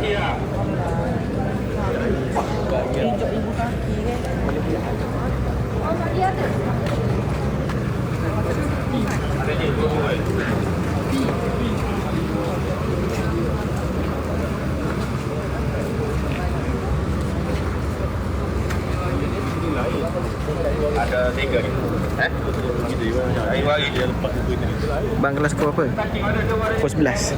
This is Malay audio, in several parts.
Ada tiga ni. Eh? Wari dia lepas buku ni. Bang kelas kau apa? Pukul 11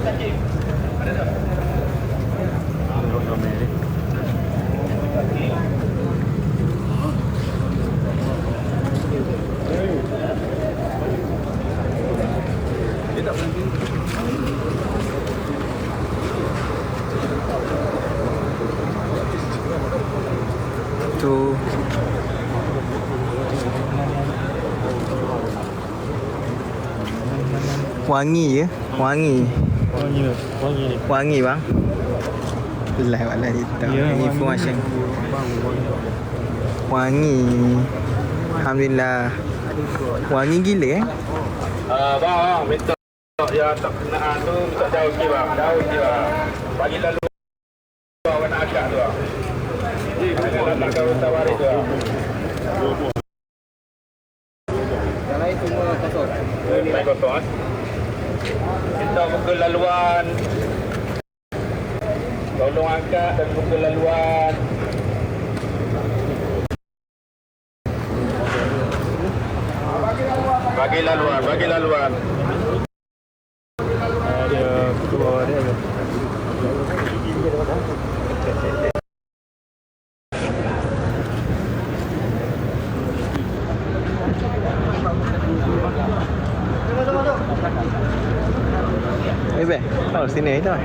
Tu Wangi je Wangi Wangi ni. Wangi ni. Wangi bang Lah wala kita Ya, wangi. Information Bang, wangi. Alhamdulillah Wangi gila eh Ah, bang, bang, minta yang tak kenaan tu minta jauh sikit bang. Jauh sikit bang. Bagi lalu bang warna agak tu bang. Jangan letakkan rota waris tu bang. Yang lain semua kosong. Main kosong eh. Minta buka laluan. Tolong angkat dan buka laluan. Bagi laluan, bagi laluan. Ê bè, ở xin ấy thôi.